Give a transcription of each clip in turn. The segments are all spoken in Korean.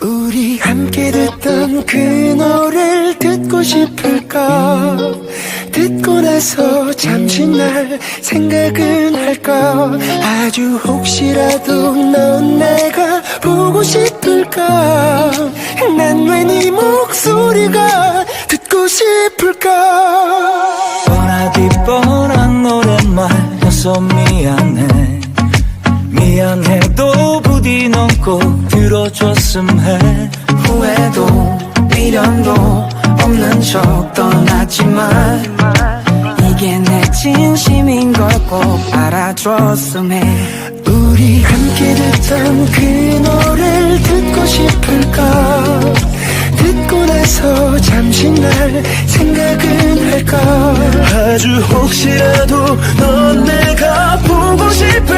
우리 함께 듣던 그 노래를 듣고 싶을까? 듣고 나서 잠시 날 생각은 할까? 아주 혹시라도 넌 내가 보고 싶을까? 난 왜 네 목소리가 듣고 싶을까? 뻔하디 뻔한 노랫말여서 미안해. 미안해도 부디 넌꼭 들어줬음 해 후회도 미련도 없는 척 떠났지만 이게 내 진심인 걸 꼭 알아줬음 해 우리 함께 듣던 그 노래를 듣고 싶을까? 듣고 나서 잠시 날 생각은 할까? 아주 혹시라도 넌 내가 보고 싶을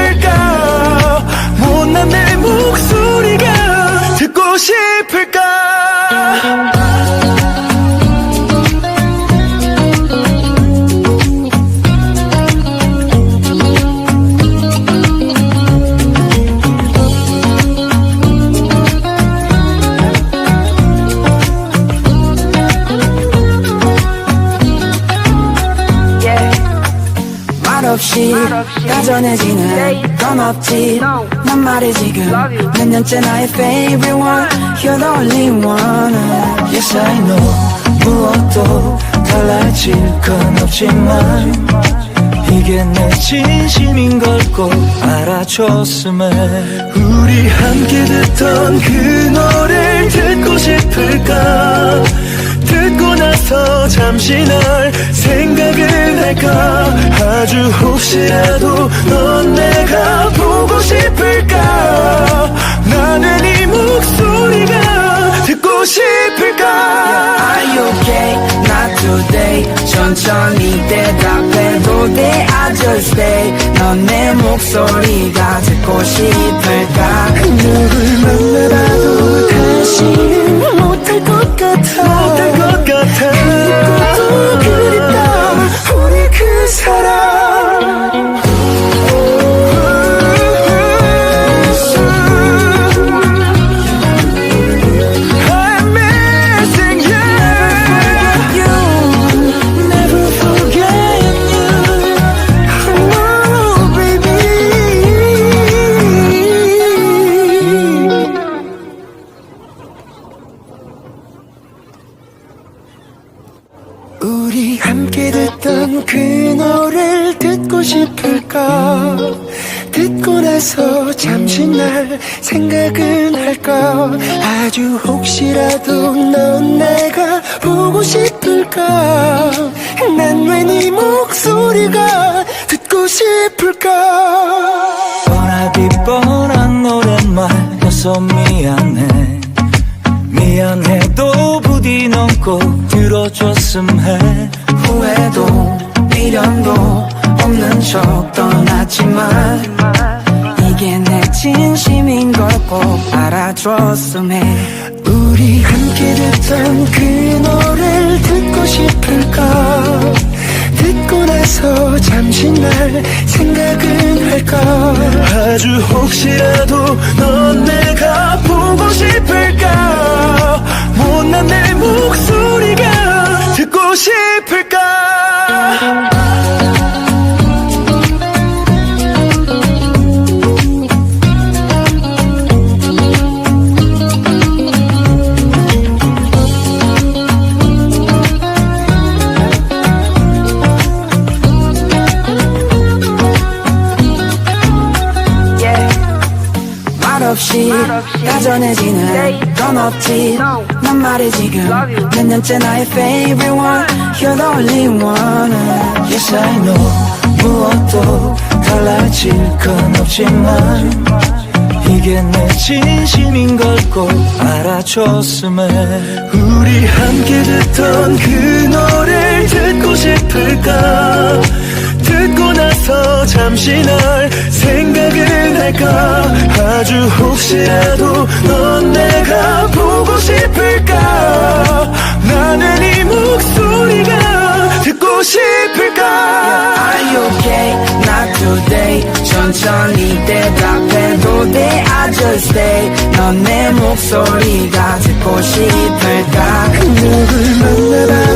없이 다전해지는 건 없지. 난 말해 지금 몇 년째 나의 favorite one. You're the only one. Yes I know 무엇도 달라질 건 없지만 이게 내 진심인 걸 꼭 알아줬음 해 우리 함께 듣던 그 노래를 듣고 싶을까? 듣고 나서 잠시 널 생각은 할까 아주 혹시라도 넌 내가 보고 싶을까? 나는 이 목소리가 듣고 싶을까? Are you okay? Not today. 천천히 대답해도 돼 I just stay. 넌 내 목소리가 듣고 싶을까? 누굴 만나봐도 우리 함께 듣던 그 노래를 듣고 싶을까? 듣고 나서 잠시 날 생각은 할까? 아주 혹시라도 넌 내가 보고 싶을까? 난 왜 네 목소리가 듣고 싶을까? 뻔하디 뻔한 노랫말여서 미안해 꼭 들어줬음 해 후회도 미련도 없는 척 떠났지만 이게 내 진심인 걸 꼭 알아줬음 해 우리 함께 듣던 그 노래를 듣고 싶을까 듣고 나서 잠시 날 생각은 할까 아주 혹시라도 넌 없이 다전해지는 건 없지. 난 말해 지금 몇 년째 나의 favorite one You're the only one. Yes I know. 무엇도 달라질 건 없지만 이게 내 진심인 걸 꼭 알아줬음 해 우리 함께 듣던 그 노래를 듣고 싶을까? 듣고 나서 잠시 널 할까 아주 혹시라도 넌 내가 보고 싶을까? 나는 이 목소리가 듣고 싶을까? Are you okay? Not today. 천천히 대답해도 돼 I just stay. 넌 내 목소리가 듣고 싶을까? 너를 만나다